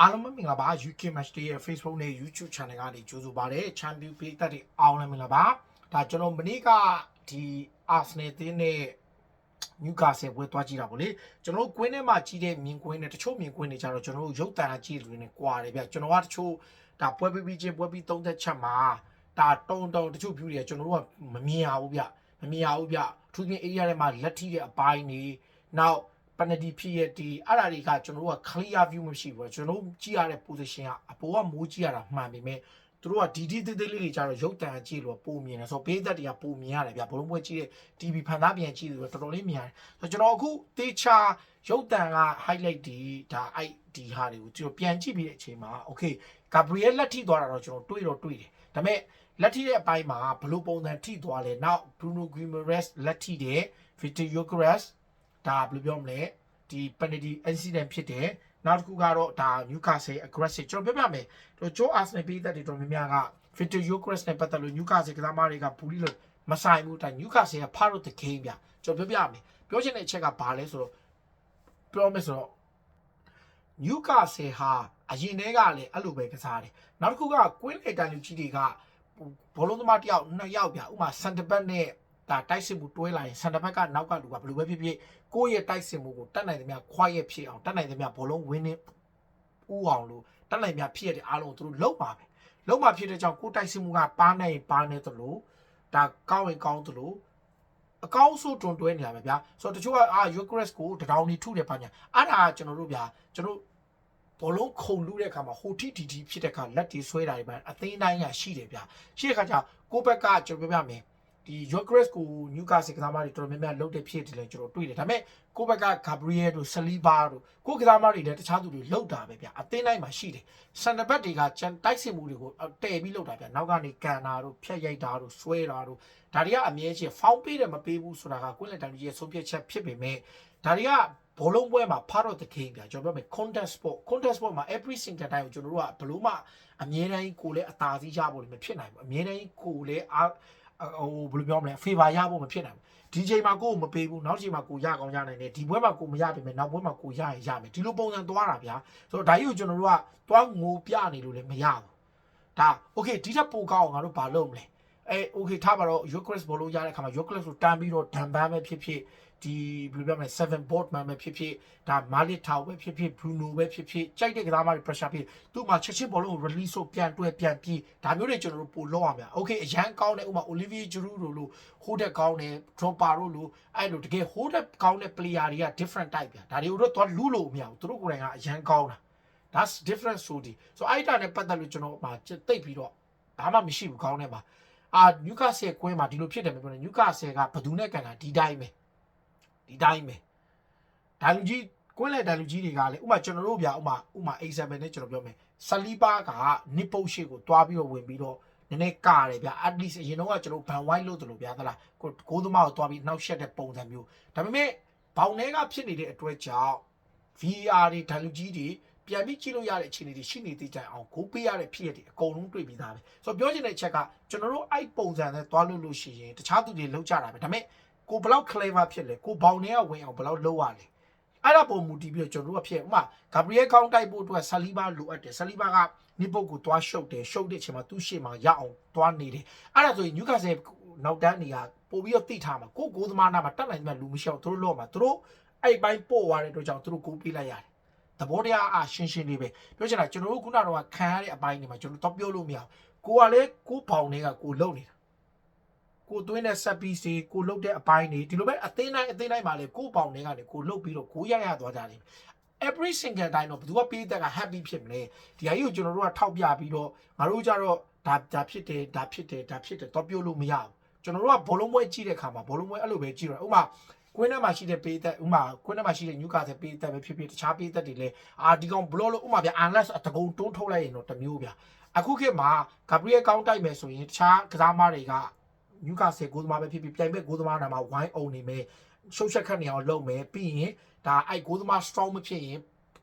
အားလုံးပဲမင်္ဂလာပါ UK Match Day ရဲ့ Facebook နဲ့ YouTube Channel ကနေကြိုဆိုပါရစေ Champion ပေးသက်တွေအားလုံးမင်္ဂလာပါဒါကျွန်တော်မနေ့ကဒီ Arsenal တင်းနဲ့ Newcastle ပွဲသွားကြည့်တာဗောလေကျွန်တော်တို့ကွင်းထဲမှာကြီးတဲ့မြင်ကွင်းနဲ့တချို့မြင်ကွင်းတွေကြတော့ကျွန်တော်တို့ရုပ်တံကြည့်လို့နေကွာတယ်ဗျကျွန်တော်ကတချို့ဒါပွဲပြီးပြီးချင်းပွဲပြီးသုံးသက်ချက်မှာဒါတုံတုံတချို့ view တွေကကျွန်တော်တို့ကမမြင်ရဘူးဗျမမြင်ရဘူးဗျအထူးသဖြင့် area ထဲမှာလက်ထိတဲ့အပိုင်းတွေနောက် penalty ဖြစ်ရတီအဲ့ဒါတွေကကျွန်တော်တို့က clear view မရှိဘူးကျွန်တော်တို့ကြည့်ရတဲ့ position ကအပေါ်ကမိုးကြည့်ရတာမှန်ပေမဲ့သူတို့ကဒီဒီသေးသေးလေးတွေကြတော့ရုပ်တံကြည့်လို့ပုံမြင်တယ်ဆိုတော့ပေးသက်တွေကပုံမြင်ရတယ်ဗျဘလုံးပွဲကြည့်တဲ့ TV ဖန်သားပြန်ကြည့်လို့တော်တော်လေးမြင်ရတယ်ဆိုတော့ကျွန်တော်အခုတေချာရုပ်တံက highlight ဒီဒါအဲ့ဒီဟာတွေကိုကျွန်တော်ပြန်ကြည့်ပြီးတဲ့အချိန်မှာ okay Gabriel လက်ထိသွားတာတော့ကျွန်တော်တွေးတော့တွေးတယ်ဒါပေမဲ့လက်ထိတဲ့အပိုင်းမှာဘလို့ပုံစံထိသွားလဲနောက် Bruno Guimaraes လက်ထိတဲ့ Victor Gyökeres ဒါဘယ်လိုပြောမလဲဒီ penalty incident ဖြစ်တယ်နောက်တစ်ခုကတော့ဒါ Newcastle aggressive ကျွန်တော်ပြောပြမယ်တို့ Joe Arsenal ပေးသက်တွေတော်များများက Victor Gyökeres နဲ့ပတ်သက်လို့ Newcastle ကစားမတွေကဘူးလီလို့မဆိုင်ဘူးဒါ Newcastle က part of the game ဗျကျွန်တော်ပြောပြမယ်ပြောချင်တဲ့အချက်ကဘာလဲဆိုတော့ပြောမယ်ဆိုတော့ Newcastle ဟာအရင်တည်းကလည်းအဲ့လိုပဲကစားတယ်နောက်တစ်ခုက Queen လေတန်လူကြီးတွေကဘောလုံးသမားတစ်ယောက်နှစ်ယောက်ဗျဥပမာ center back နဲ့ ဒါတိုက်စစ်မှုတွဲလာရင် center back ကနောက်ကလူကဘယ်လိုပဲဖြစ်ဖြစ်ကိုယ့်ရဲ့တိုက်စစ်မှုကိုတတ်နိုင်သမျှ quiet ဖြစ်အောင်တတ်နိုင်သမျှဘောလုံး winning ဥအောင်လို့တတ်နိုင်သမျှဖြစ်ရတဲ့အားလုံးကိုသူတို့လုံးပါပဲလုံးပါဖြစ်တဲ့ကြောင့်ကိုယ်တိုက်စစ်မှုကပါနိုင်ပါနေသလိုဒါကောင်းရင်ကောင်းသလိုအကောင်းဆုံးတွန်တွဲနေရမယ်ဗျာဆိုတော့တချို့ကအာ Eucharist ကိုတဒေါင်နေထုတယ်ပါညာအဲ့ဒါကကျွန်တော်တို့ဗျာကျွန်တော်ဘောလုံးခုံလူတဲ့အခါမှာဟိုထိတီတီဖြစ်တဲ့အခါလက်တွေဆွဲတာတွေပဲအသိန်းတိုင်းကရှိတယ်ဗျာရှိတဲ့အခါကျကိုယ့်ဘက်ကကျွန်တော်ပြောပြမယ် ဒီ Eucharist ကို Newcastle ကစားမတွေတော်တော်များများလုတ်တဲ့ဖြစ်တယ်လေကျွန်တော်တွေ့တယ်ဒါပေမဲ့ကိုယ့်ဘက်က Gabriel တို့ Saliba တို့ကိုယ့်ကစားမတွေလည်းတခြားသူတွေလုတ်တာပဲဗျာအသိန်းတိုင်းမှာရှိတယ် center back တွေကကျန်တိုက်စစ်မှုတွေကိုတဲပြီးလုတ်တာဗျာနောက်ကနေကန်တာတို့ဖြတ်ရိုက်တာတို့ဆွဲတာတို့ဒါတွေကအမြဲချင်းဖောင်းပေးတယ်မပေးဘူးဆိုတာကကွင်းလက်တန်ကြီးရဲ့ဆုံးဖြတ်ချက်ဖြစ်ပေမဲ့ဒါတွေကဘောလုံးပွဲမှာ part of the game ဗျာကျွန်တော်ပြောမယ် contest sport contest sport မှာ every single time ကိုကျွန်တော်တို့ကဘလို့မှအမြဲတမ်းကိုလည်းအသာစီးရဖို့လည်းမဖြစ်နိုင်ဘူးအမြဲတမ်းကိုလည်းအာ ဟိုဘယ်လိုပြောမလဲ favor ရဖို့မဖြစ်နိုင်ဘူးဒီချိန်မှာကိုယ်မပေးဘူးနောက်ချိန်မှာကိုရကောင်းရနိုင်တယ်ဒီပွဲမှာကိုမရပေမဲ့နောက်ပွဲမှာကိုရရင်ရမယ်ဒီလိုပုံစံသွားတာဗျာဆိုတော့ဒါကြီးကိုကျွန်တော်တို့ကတွားငိုပြနေလို့လည်းမရဘူးဒါ okay ဒီထက်ပိုကောင်းအောင်ငါတို့ဘာလုပ်မလဲအဲ okay ထားပါတော့ Eucharist ဘောလုံးရတဲ့ခါမှာ Eucharist ကိုတန်းပြီးတော့ဒံပန်းပဲဖြစ်ဖြစ် ဒီဘယ်လိုပြောမလဲ7 board man ပဲဖြစ်ဖြစ်ဒါ Malik Tau ပဲဖြစ်ဖြစ် Bruno ပဲဖြစ်ဖြစ်ကြိုက်တဲ့ကစားမတွေ pressure ဖြစ်သူ့မှာချက်ချင်းဘောလုံးကို release ဆိုပြန်တွဲပြန်ပြေးဒါမျိုးတွေကျွန်တော်တို့ပို့လောက်ရမှာ okay အရန်ကောင်းတယ်ဥပမာ Olivier Giroud တို့လို hold တဲ့ကောင်းတယ် Drogba တို့လိုအဲ့လိုတကယ် hold တဲ့ကောင်းတဲ့ player တွေက different type ပြဒါတွေကိုတော့လူလို့မရဘူးသူတို့ကိုယ်တိုင်ကအရန်ကောင်းတာ that's different ဆိုဒီ so အဲ့ဒါနဲ့ပတ်သက်လို့ကျွန်တော်မှာတိတ်ပြီးတော့ဘာမှမရှိဘူးကောင်းတယ်မှာအာ Newcastle ကွင်းမှာဒီလိုဖြစ်တယ်မပြောနဲ့ Newcastle ကဘယ်သူနဲ့ကန်တာဒီတိုင်းပဲ ဒီတိုင်းပဲဒါလူကြီးကွင်းလေဒါလူကြီးတွေကလည်းဥမာကျွန်တော်တို့ဗျာဥမာဥမာ example နဲ့ကျွန်တော်ပြောမယ်ဆလီဘာကနစ်ပုတ်ရှိကိုတွားပြီးတော့ဝင်ပြီးတော့နည်းနည်းကားတယ်ဗျာ at least အရင်တော့ကကျွန်တော်ဘန်ဝိုင်းလို့တယ်လို့ဗျာသလားကိုကိုသမားကိုတွားပြီးနှောက်ရှက်တဲ့ပုံစံမျိုးဒါပေမဲ့ဘောင်ထဲကဖြစ်နေတဲ့အတွက်ကြောင့် VR တွေဒါလူကြီးတွေပြန်ပြီးကြည့်လို့ရတဲ့အခြေအနေတွေရှိနေသေးကြအောင်ကိုပေးရတဲ့ဖြစ်ရတဲ့အကုန်လုံးတွေ့ပြီးသားပဲဆိုတော့ပြောချင်တဲ့အချက်ကကျွန်တော်တို့အဲ့ပုံစံနဲ့တွားလို့လို့ရှိရင်တခြားသူတွေလောက်ကြတာပဲဒါပေမဲ့ ကိုဘယ်လောက် clever ဖြစ်လဲကိုဘောင်ထဲကဝင်အောင်ဘယ်လောက်လုပ်ရလဲအဲ့ဒါပုံမူတည်ပြီးတော့ကျွန်တော်တို့ကဖြစ်ဥမာဂါဘရီယယ်ကောင်းတိုက်ဖို့အတွက်ဆလီဘာလိုအပ်တယ်ဆလီဘာကနိပုတ်ကိုတွားရှုပ်တယ်ရှုပ်တဲ့အချိန်မှာသူ့ရှေ့မှာရအောင်တွားနေတယ်အဲ့ဒါဆိုရင်နျူကာဆယ်နောက်တန်းနေကပို့ပြီးတော့တိထားမှာကိုကိုသမားနာမှာတက်နိုင်မှလူမရှိအောင်သူတို့လော့မှာသူတို့အဲ့ဘိုင်းပို့သွားတဲ့အတွက်ကြောင့်သူတို့ကိုပေးလိုက်ရတယ်သဘောတရားအရှင်းရှင်းလေးပဲပြောချင်တာကျွန်တော်တို့ခုနကတော့ခံရတဲ့အပိုင်းတွေမှာကျွန်တော်တော့ပြောလို့မရဘူးကိုကလည်းကိုဘောင်တွေကကိုလုံနေတာ ကိုသွင်းတဲ့ set piece တွေကိုလုတ်တဲ့အပိုင်းတွေဒီလိုပဲအသိတိုင်းအသိတိုင်းမှာလေကိုပေါင်တွေကနေကိုလုတ်ပြီးတော့ကိုရရသွားကြတယ် every single time တော့ဘယ်သူကပေးတဲ့က happy ဖြစ်မလဲဒီအကြီးကိုကျွန်တော်တို့ကထောက်ပြပြီးတော့ငါတို့ကြတော့ဒါဒါဖြစ်တယ်ဒါဖြစ်တယ်ဒါဖြစ်တယ်တော့ပြောလို့မရဘူးကျွန်တော်တို့ကဘောလုံးပွဲကြည့်တဲ့ခါမှာဘောလုံးပွဲအဲ့လိုပဲကြည့်တော့ဥပမာကွင်းထဲမှာရှိတဲ့ပေးသက်ဥမာကွင်းထဲမှာရှိတဲ့ Newcastle ပေးသက်ပဲဖြစ်ဖြစ်တခြားပေးသက်တွေလည်းအာဒီကောင်ဘလော့လို့ဥမာဗျ unless အတကုံတွန်းထုတ်လိုက်ရင်တော့တစ်မျိုးဗျအခုခေတ်မှာ Gabriel ကောင်းတိုက်မယ်ဆိုရင်တခြားကစားမတွေက နျူကာဆယ်ဂိုးသမားပဲဖြစ်ဖြစ်ပြိုင်ဘက်ဂိုးသမားနာမှာဝိုင်းအောင်နေမယ်ရှုပ်ချက်ခတ်နေအောင်လုပ်မယ်ပြီးရင်ဒါအဲ့ဂိုးသမား strong မဖြစ်ရင်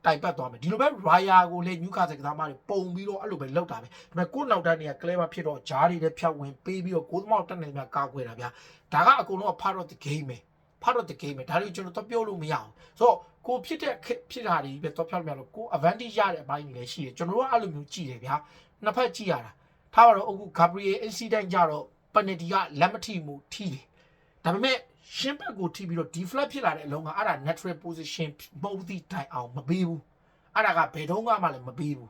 တိုက်ပတ်သွားမယ်ဒီလိုပဲ Raya ကိုလည်းနျူကာဆယ်ကစားမတွေပုံပြီးတော့အဲ့လိုပဲလောက်တာပဲဒါပေမဲ့ကိုယ့်နောက်တန်းတွေက clever ဖြစ်တော့ဂျားတွေလည်းဖြတ်ဝင်ပေးပြီးတော့ဂိုးသမားကိုတက်နေမြကာကွယ်တာဗျာဒါကအကုန်လုံးက part of the game ပဲ part of the game ပဲဒါတွေကိုကျွန်တော်တော့ပြောလို့မရအောင်ဆိုတော့ကိုဖြစ်တဲ့ခေတ်ဖြစ်တာတွေပဲတော့ပြောလို့မရလို့ကို advantage ရတဲ့အပိုင်းတွေလည်းရှိတယ်ကျွန်တော်တို့ကအဲ့လိုမျိုးကြည့်တယ်ဗျာနှစ်ဖက်ကြည့်ရတာထားပါတော့အခု Gabriel incident ကြတော့ penalty ကလက်မထိမှုထိတယ်ဒါပေမဲ့ရှင်းဘက်ကိုထိပြီးတော့ deflect ဖြစ်လာတဲ့အလုံးကအဲ့ဒါ natural position မဟုတ်သည့်တိုင်အောင်မပေးဘူးအဲ့ဒါကဘယ်တော့မှလည်းမပေးဘူး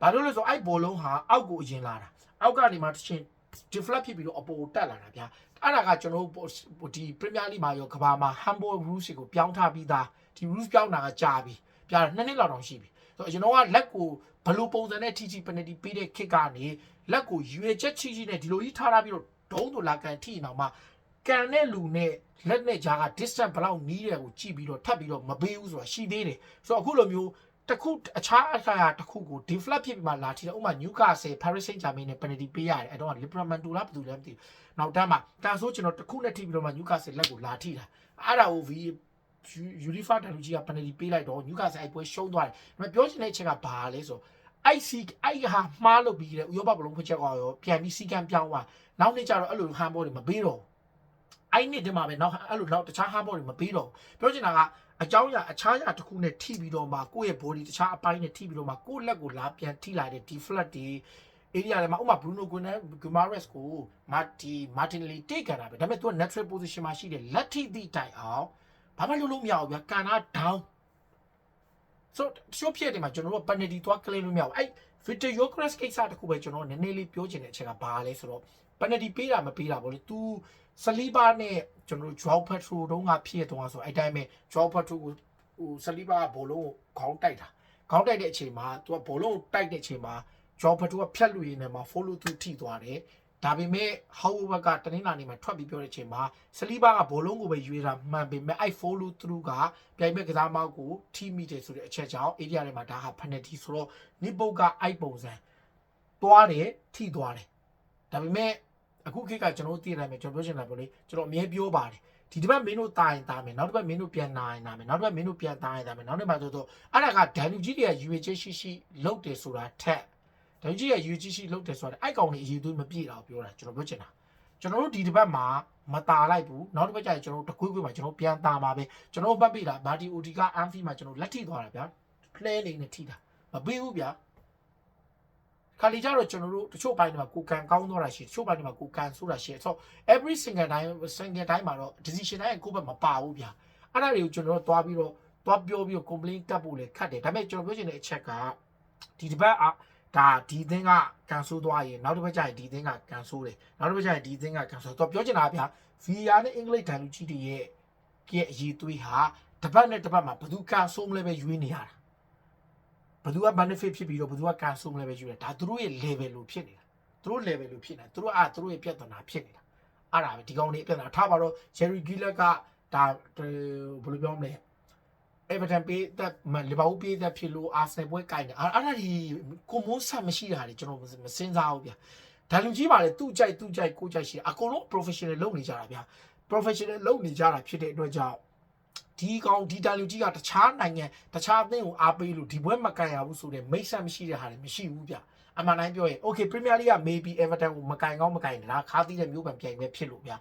ဘာလို့လဲဆိုတော့အဲ့ဘောလုံးဟာအောက်ကိုအရင်လာတာအောက်ကနေမှတစ်ချင်း deflect ဖြစ်ပြီးတော့အပေါ်ကိုတက်လာတာဗျာအဲ့ဒါကကျွန်တော်တို့ဒီ Premier League မှာရောကဘာမှာ handball rules ကိုပြောင်းထားပြီးသားဒီ rules ပြောင်းတာကကြာပြီပြားနှစ်နှစ်လောက်တောင်ရှိပြီဆိုတော့ကျွန်တော်ကလက်ကိုဘယ်လိုပုံစံနဲ့ TG penalty ပေးတဲ့ kick ကနေလက်ကိုရွေချက်ချီချီနဲ့ဒီလိုကြီးထားထားပြီးတော့ ဒုံးတို့လာကန်ထိအောင်မှကန်တဲ့လူနဲ့လက်နဲ့ကြားက distance ဘယ်လောက်နီးတယ်ကိုကြည့်ပြီးတော့ထပ်ပြီးတော့မပေးဘူးဆိုတာရှိသေးတယ်ဆိုတော့အခုလိုမျိုးတစ်ခုအခြားအခါရတစ်ခုကို deflect ဖြစ်ပြီးမှလာထီတယ်ဥပမာ Newcastle Paris Saint-Germain နဲ့ penalty ပေးရတယ်အဲ့တော့ Liverpool တူလားဘယ်သူလဲမသိဘူးနောက်တန်းမှာတန်ဆိုးကျွန်တော်တစ်ခုနဲ့ထိပြီးတော့မှ Newcastle လက်ကိုလာထိတာအဲ့ဒါကို V ယူရီဖာတလူကြီးက penalty ပေးလိုက်တော့ Newcastle အဲ့ပွဲရှုံးသွားတယ်ဒါပေမဲ့ပြောချင်တဲ့အချက်ကဘာလဲဆိုတော့ အိုက်စီအိုက်ဟာမှားလို့ပြီးတယ်ဥရောပဘလုံးဖွဲ့ချက်ကောရောပြန်ပြီးစီကံပြောင်းသွားနောက်နေ့ကျတော့အဲ့လိုဟန်ဘောတွေမပေးတော့ဘူးအဲ့နေ့တည်းမှာပဲနောက်အဲ့လိုနောက်တခြားဟန်ဘောတွေမပေးတော့ဘူးပြောချင်တာကအကြောင်းအရာအခြားအရာတစ်ခုနဲ့ထိပြီးတော့မှကိုယ့်ရဲ့ body တခြားအပိုင်းနဲ့ထိပြီးတော့မှကိုယ့်လက်ကိုလာပြန်ထိလာတဲ့ deflect တွေ area တွေမှာဥပမာ Bruno Guimaraes ကိုမာတီ Martinelli တိတ်ကန်တာပဲဒါပေမဲ့ तू natural position မှာရှိတယ်လက်ထိသည့်တိုင်အောင်ဘာမှလုပ်လို့မရဘူးဗျာကန်တာ down ဆိုတော့ဖြစ်တယ်မှာကျွန်တော်တို့ penalty သွား claim လို့မရဘူးအဲ့ Victor Yokres ကိစ္စတခုပဲကျွန်တော်နည်းနည်းလေးပြောချင်တဲ့အချက်ကဘာလဲဆိုတော့ penalty ပေးတာမပေးတာပေါ့လေ तू ဆလီဘာနဲ့ကျွန်တော်တို့ Joao Pedro တုန်းကဖြစ်သွားဆိုအဲ့တိုင်းပဲ Joao Pedro ကိုဟိုဆလီဘာကဘောလုံးကိုခေါင်းတိုက်တာခေါင်းတိုက်တဲ့အချိန်မှာ तू ကဘောလုံးကိုတိုက်တဲ့အချိန်မှာ Joao Pedro ကဖြတ်လူရင်းနဲ့မှာ follow through ထိသွားတယ် ဒါပေမဲ့ Howard ကတနင်္လာနေ့မှာထွက်ပြီးပြောတဲ့အချိန်မှာဆလီဘာကဘောလုံးကိုပဲရွေးတာမှန်ပေမဲ့အဲ့ follow through ကပြိုင်မဲ့ကစားမောက်ကိုထိမိတယ်ဆိုတဲ့အချက်ကြောင့် area ထဲမှာဒါဟာ penalty ဆိုတော့နိပုတ်ကအဲ့ပုံစံသွားတယ်ထိသွားတယ်ဒါပေမဲ့အခုခေတ်ကကျွန်တော်တို့သိရတယ်မယ်ကျွန်တော်ပြောချင်တာပေါ့လေကျွန်တော်အမြဲပြောပါတယ်ဒီတစ်ပတ်မင်းတို့တာရင်တာမယ်နောက်တစ်ပတ်မင်းတို့ပြန်နာရင်နာမယ်နောက်တစ်ပတ်မင်းတို့ပြန်တာရင်တာမယ်နောက်တစ်ပတ်ဆိုတော့အဲ့ဒါကဒန်လူကြီးတွေက UH ရှိရှိလုပ်တယ်ဆိုတာထက် ဒန်လူကြီးက UH ရှိလုပ်တယ်ဆိုတာအဲ့ကောင်တွေအရေးသွေးမပြည့်တာကိုပြောတာကျွန်တော်ပြောချင်တာကျွန်တော်တို့ဒီတစ်ပတ်မှာမတာလိုက်ဘူးနောက်တစ်ပတ်ကျရင်ကျွန်တော်တို့တကွေးကွေးမှာကျွန်တော်ပြန်တာမှာပဲကျွန်တော်ပတ်ပြတာမာတီအိုတီကအန်ဖီမှာကျွန်တော်လက်ထိသွားတာဗျာ play လေးနဲ့ထိတာမပေးဘူးဗျာခါလီကြတော့ကျွန်တော်တို့တချို့ပိုင်းတွေမှာကိုကန်ကောင်းသွားတာရှိတချို့ပိုင်းတွေမှာကိုကန်ဆိုးတာရှိဆိုတော့ every single time single time မှာတော့ decision တိုင်းကိုယ့်ဘက်မပါဘူးဗျာအဲ့ဒါတွေကိုကျွန်တော်တို့သွားပြီးတော့သွားပြောပြီးတော့ complaint တက်ဖို့လည်းခက်တယ်ဒါပေမဲ့ကျွန်တော်ပြောချင်တဲ့အချက်ကဒီတစ်ပတ်အာ ဒါဒီသင်းကကန်ဆိုးသွားရင်နောက်တစ်ပတ်ကျရင်ဒီသင်းကကန်ဆိုးတယ်နောက်တစ်ပတ်ကျရင်ဒီသင်းကကန်ဆိုးတော့ပြောချင်တာဗျာ VR နဲ့ English တန်လူကြီးတွေရဲ့ရဲ့အရေးသွေးဟာတစ်ပတ်နဲ့တစ်ပတ်မှာဘယ်သူကန်ဆိုးမလဲပဲရွေးနေရတာဘယ်သူက benefit ဖြစ်ပြီးတော့ဘယ်သူက cancel လဲပဲယူတယ်ဒါသူတို့ရဲ့ level လို့ဖြစ်နေတာသူတို့ level လို့ဖြစ်နေတာသူတို့အာသူတို့ရဲ့ပြဿနာဖြစ်နေတာအဲ့ဒါပဲဒီကောင်လေးပြဿနာထားပါတော့ Jerry Gillett ကဒါဘယ်လိုပြောမလဲ Everton ပေးတဲ့လီဗာပူးပေးတဲ့ဖြစ်လို့ Arsenal ပွဲကြိုက်တယ်အဲ့ဒါဒီကိုမိုးဆက်မရှိတာတွေကျွန်တော်မစင်စားဘူးဗျာဒါလူကြီးပါလေသူ့ကြိုက်သူ့ကြိုက်ကိုကြိုက်ရှိအကုန်လုံး professional လုပ်နေကြတာဗျာ professional လုပ်နေကြတာဖြစ်တဲ့အတွက်ကြောင့်ဒီကောင်ဒီတန်လူကြီးကတခြားနိုင်ငံတခြားအသင်းကိုအားပေးလို့ဒီဘွဲမကန်ရဘူးဆိုတဲ့မိတ်ဆက်မရှိတဲ့ဟာတွေမရှိဘူးဗျအမှန်တိုင်းပြောရင် okay Premier League က maybe Everton ကိုမကန်ကောင်းမကန်ဒါခါသီးတဲ့မျိုးပံပြိုင်ပဲဖြစ်လို့ဗျ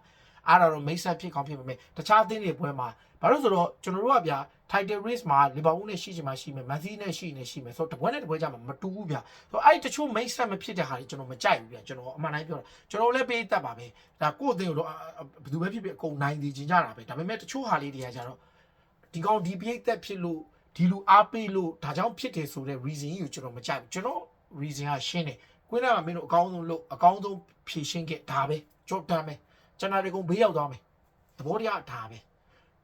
အဲ့ဒါတော့မိတ်ဆက်ဖြစ်ကောင်းဖြစ်ပေမဲ့တခြားအသင်းတွေဘွဲမှာ ဘာလို့ဆိုတော့ကျွန်တော်တို့ကဗျာ title race မှာ Liverpool နဲ့ရှိချင်မှရှိမယ် Man City နဲ့ရှိနေရှိမယ်ဆိုတော့တပွဲနဲ့တပွဲကြမှာမတူဘူးဗျဆိုတော့အဲ့တချို့မိတ်ဆက်မဖြစ်တဲ့ဟာတွေကျွန်တော်မကြိုက်ဘူးဗျကျွန်တော်အမှန်တိုင်းပြောတာကျွန်တော်လည်းပေးတတ်ပါပဲဒါကိုယ့်အသင်းကိုတော့ဘယ်သူပဲဖြစ်ဖြစ်အကုန်နိုင်စီချင်ကြတာပဲဒါပေမဲ့တချို့ဟာလေးတွေကကြတော့ဒီကောင်ဒီပိတ်သက်ဖြစ်လို့ဒီလူအားပေးလို့ဒါကြောင့်ဖြစ်တယ်ဆိုတဲ့ reason ကြီးကိုကျွန်တော်မကြိုက်ဘူးကျွန်တော် reason ကရှင်းတယ်ကွင်းထဲမှာမင်းတို့အကောင်းဆုံးလို့အကောင်းဆုံးဖြည့်ရှင်းခဲ့ဒါပဲကြော့တမ်းပဲကျွန်တော်ဒီကောင်ဘေးရောက်သွားမယ်သဘောတရားဒါပဲ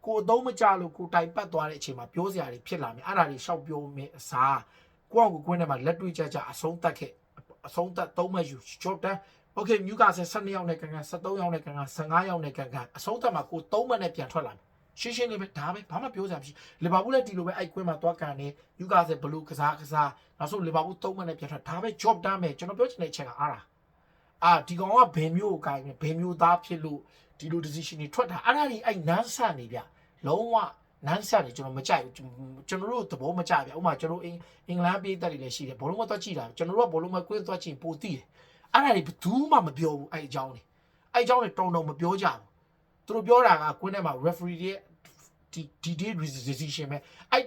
ကိုအသုံးမကြလို့ကိုတိုင်ပတ်သွားတဲ့အချိန်မှာပြောစရာတွေဖြစ်လာမယ်အဲ့ဒါတွေရှောက်ပြောမယ်အစားကိုအောင်ကိုကွင်းထဲမှာလက်တွေ့ကြကြအဆုံးတတ်ခဲ့အဆုံးတတ်သုံးမဲ့ယူကြော့တမ်း Okay မြူကာဆယ်12ယောက်နဲ့ကန်ကန်73ယောက်နဲ့ကန်ကန်15ယောက်နဲ့ကန်ကန်အဆုံးသတ်မှာကို3မှတ်နဲ့ပြန်ထွက်လာမယ်ရှင်းရှင်းလေးပဲဒါပဲဘာမှပြောစရာမရှိလီဗာပူးလည်းဒီလိုပဲအိုက်ကွင်းမှာသွားကန်နေမြူကာဆယ်ဘလူးကစားကစားနောက်ဆုံးလီဗာပူး3မှတ်နဲ့ပြန်ထွက်ဒါပဲ job တမ်းပဲကျွန်တော်ပြောချင်တဲ့အချက်ကအားလားအာဒီကောင်ကဘယ်မျိုးကိုကိုင်းနေဘယ်မျိုးသားဖြစ်လို့ ဒီလို decision တွေထွက်တာအဲ့ဒါကြီးအဲ့နန်းဆန်နေဗျလုံးဝနန်းဆန်နေကျွန်တော်မကြိုက်ဘူးကျွန်တော်တို့သဘောမကျဗျဥပမာကျွန်တော်အင်အင်္ဂလန်ပြည်သက်တွေလည်းရှိတယ်ဘောလုံးမသွားကြည့်တာကျွန်တော်တို့ကဘောလုံးမကွင်းသွားကြည့်ပိုတည်တယ်အဲ့ဒါတွေဘယ်သူမှမပြောဘူးအဲ့အကြောင်းတွေအဲ့အကြောင်းတွေတုံတုံမပြောကြဘူးသူတို့ပြောတာကကွင်းထဲမှာ referee ရဲ့ဒီဒီ day decision ပဲအဲ့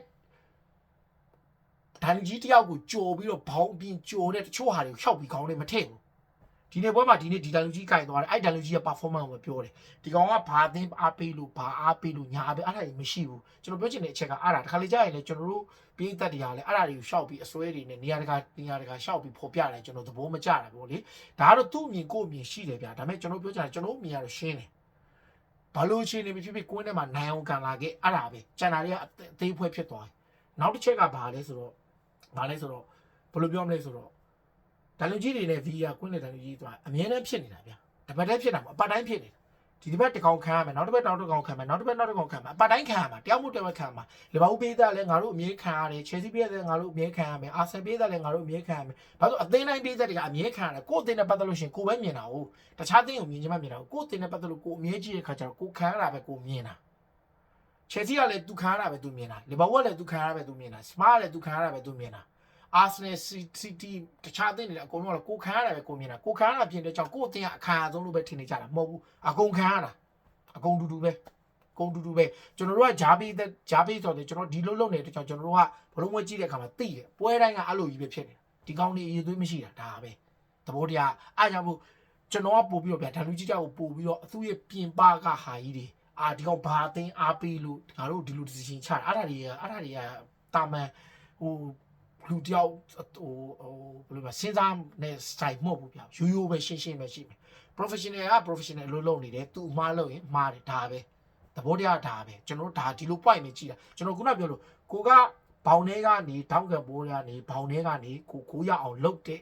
ဒန်ကြီးတယောက်ကိုကြော်ပြီးတော့ဘောင်းအပြင်ကြော်တဲ့တချို့ဟာတွေကိုရှောက်ပြီးခေါင်းနဲ့မထည့်ဘူး ဒီနေ့ပွဲမှာဒီနေ့ဒီဒန်လူကြီးကင်သွားတယ်အဲ့ဒန်လူကြီးရဲ့ performance ကိုပြောတယ်ဒီကောင်ကဘာအသင်းအားပေးလို့ဘာအားပေးလို့ညာအားပေးအဲ့ဒါကြီးမရှိဘူးကျွန်တော်ပြောချင်တဲ့အချက်ကအဲ့ဒါတခါလေကြာရင်လည်းကျွန်တော်တို့ပြည်သက်တွေကလည်းအဲ့ဒါတွေကိုရှောက်ပြီးအစွဲတွေနဲ့နေရာတကာနေရာတကာရှောက်ပြီးဖော်ပြတယ်ကျွန်တော်သဘောမကျတာပေါ့လေဒါကတော့သူ့အမြင်ကိုယ့်အမြင်ရှိတယ်ဗျာဒါပေမဲ့ကျွန်တော်ပြောချင်တာကျွန်တော်အမြင်ကတော့ရှင်းတယ်ဘာလို့အခြေအနေမဖြစ်ဖြစ်ကွင်းထဲမှာနိုင်အောင်ကန်လာခဲ့အဲ့ဒါပဲကျန်တာတွေကအသေးဖွဲဖြစ်သွားတယ်နောက်တစ်ချက်ကဘာလဲဆိုတော့ဘာလဲဆိုတော့ဘယ်လိုပြောမလဲဆိုတော့ တန်လူကြီးတွေနဲ့ VR ကွင်းနဲ့တန်လူကြီးသွားအမြဲတမ်းဖြစ်နေတာဗျာတပတ်တိုင်းဖြစ်တာမဟုတ်အပတ်တိုင်းဖြစ်နေတာဒီတစ်ပတ်တစ်ကောင်ခံရမယ်နောက်တစ်ပတ်နောက်တစ်ကောင်ခံမယ်နောက်တစ်ပတ်နောက်တစ်ကောင်ခံမယ်အပတ်တိုင်းခံရမှာတယောက်မို့တစ်ပတ်ခံမှာလီဗာပူးပေးသားလည်းငါတို့အမြဲခံရတယ်ချယ်ဆီပေးသားလည်းငါတို့အမြဲခံရမယ်အာဆင်ပေးသားလည်းငါတို့အမြဲခံရမယ်ဘာလို့အသင်းတိုင်းပေးသားတွေကအမြဲခံရတယ်ကိုယ့်အသင်းနဲ့ပတ်သက်လို့ရှရင်ကိုယ်ပဲမြင်တာဟုတ်တခြားအသင်းကိုမြင်ချင်မှမြင်တာဟုတ်ကိုယ့်အသင်းနဲ့ပတ်သက်လို့ကိုယ်အမြဲကြည့်တဲ့ခါကျတော့ကိုယ်ခံရတာပဲကိုယ်မြင်တာချယ်ဆီကလည်းသူခံရတာပဲသူမြင်တာလီဗာပူးကလည်းသူခံရတာပဲသူမြင်တာစပါးကလည်းသူခံရတာပဲသူမြင်တာ အာဆင်နယ်စီတီတခြားအသင်းတွေလည်းအကုန်လုံးကကိုခံရတာပဲကိုမြင်တာကိုခံရတာပြင်တဲ့ကြောင့်ကိုအသင်းကအခါအဆုံးလို့ပဲထင်နေကြတာမဟုတ်ဘူးအကုန်ခံရတာအကုန်တူတူပဲအကုန်တူတူပဲကျွန်တော်တို့ကဂျားပေးတဲ့ဂျားပေးဆိုတော့ကျွန်တော်ဒီလိုလုပ်နေတဲ့ကြောင့်ကျွန်တော်တို့ကဘလုံးဝကြည့်တဲ့အခါမှာသိတယ်ပွဲတိုင်းကအဲ့လိုကြီးပဲဖြစ်နေဒီကောင်းနေအရေးသွေးမရှိတာဒါပဲသဘောတရားအားကြောင့်မို့ကျွန်တော်ကပို့ပြီးတော့ဗျာဓာလူကြီးကြောက်ကိုပို့ပြီးတော့အသူ့ရဲ့ပြင်ပကဟာကြီးတွေအာဒီကောင်ဘာအသိန်းအားပေးလို့ငါတို့ဒီလို decision ချတာအဲ့ဒါတွေကအဲ့ဒါတွေကတာမန်ဟို လူတယောက်ဟိုဟိုဘယ်လိုလဲစဉ်းစားနေ style မဟုတ်ဘူးဗျရိုးရိုးပဲရှင်းရှင်းပဲရှိမယ် professional က professional လို့လုပ်နေတယ်သူမှားလို့ရင်မှားတယ်ဒါပဲသဘောတရားဒါပဲကျွန်တော်တို့ဒါဒီလို point နဲ့ကြည့်တာကျွန်တော်ခုနပြောလို့ကိုကဘောင်ထဲကနေတောင်းကပိုးရကနေဘောင်ထဲကနေကိုကိုရအောင်လုပ်တဲ့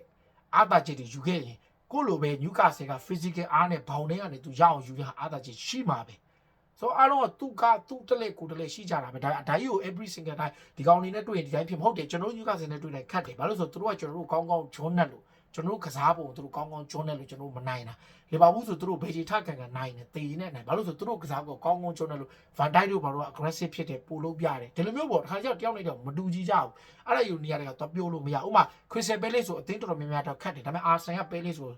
အာသာချက်တွေယူခဲ့ရင်ကိုလိုပဲ Newcastle က physical အားနဲ့ဘောင်ထဲကနေသူရအောင်ယူရအာသာချက်ရှိမှာပဲ ဆိုတော့အားလုံးကသူကသူ့တလက်ကိုတလက်ရှိကြတာပဲဒါဒါကြီးကို every single time ဒီကောင်နေနဲ့တွေ့ရင်ဒီတိုင်းဖြစ်မဟုတ်တယ်ကျွန်တော်တို့ယူကစင်နဲ့တွေ့တိုင်းခတ်တယ်ဘာလို့ဆိုတော့သူတို့ကကျွန်တော်တို့ကောင်းကောင်းဂျွန်းနဲ့လို့ကျွန်တော်တို့ကစားပုံသူတို့ကောင်းကောင်းဂျွန်းနဲ့လို့ကျွန်တော်တို့မနိုင်တာလီဗာပူးဆိုသူတို့ဘေဂျီထကန်ကန်နိုင်တယ်တေးနဲ့နိုင်ဘာလို့ဆိုသူတို့ကစားပုံကောင်းကောင်းဂျွန်းနဲ့လို့ဗန်ဒိုက်တို့ဘာလို့ aggressive ဖြစ်တယ်ပို့လို့ပြတယ်ဒီလိုမျိုးပေါ့တစ်ခါကျတော့တယောက်နဲ့တယောက်မတူကြည့်ကြဘူးအဲ့ဒါယူနေရာတွေကတော့ပြောလို့မရဥပမာခရစ်စတယ်ပဲလေးဆိုအသင်းတော်တော်များများတော့ခတ်တယ်ဒါပေမဲ့အာဆန်ကပဲလေးဆို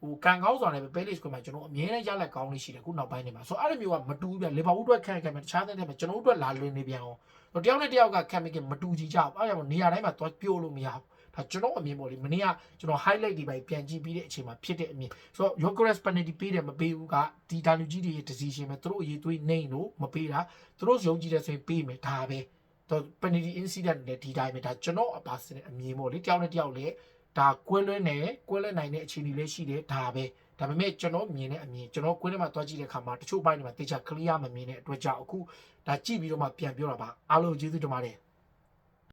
ဟိုကန်ကောင်းစွာနဲ့ပဲ Palace ကိုမှကျွန်တော်အမြဲတမ်းရလက်ကောင်းလေးရှိတယ်ခုနောက်ပိုင်းနေမှာဆိုတော့အဲ့လိုမျိုးကမတူဘူးဗျလီဗာပူးအတွက်ခံခံမယ်တခြားတဲ့မှာကျွန်တော်တို့အတွက်လာလွင်နေပြန်အောင်တော့တယောက်နဲ့တယောက်ကခံမကင်မတူကြည့်ကြဘူးအဲ့ဒါကြောင့်နေရာတိုင်းမှာသွားပြိုးလို့မရဘူးဒါကျွန်တော်အမြင်ပေါ့လေမနေ့ကကျွန်တော် highlight တွေပဲပြန်ကြည့်ပြီးတဲ့အချိန်မှာဖြစ်တဲ့အမြင်ဆိုတော့ Yogres penalty ပေးတယ်မပေးဘူးကဒီတာလူကြီးတွေရဲ့ decision ပဲသူတို့အရေးသွေးနေလို့မပေးတာသူတို့ယုံကြည်တဲ့ဆိုရင်ပေးမယ်ဒါပဲတော့ penalty incident နဲ့ဒီတိုင်းပဲဒါကျွန်တော်အပါစတဲ့အမြင်ပေါ့လေတယောက်နဲ့တယောက်လည်း ဒါကွဲလွဲနေကွဲလွဲနိုင်တဲ့အခြေအနေလေးရှိတယ်ဒါပဲဒါပေမဲ့ကျွန်တော်မြင်တဲ့အမြင်ကျွန်တော်ကွင်းထဲမှာတွားကြည့်တဲ့အခါမှာတချို့ဘိုင်းတွေမှာတေချာ clear မမြင်တဲ့အတွက်ကြောင့်အခုဒါကြည့်ပြီးတော့မှပြန်ပြောတာပါအားလုံးကျေးဇူးတင်ပါတယ်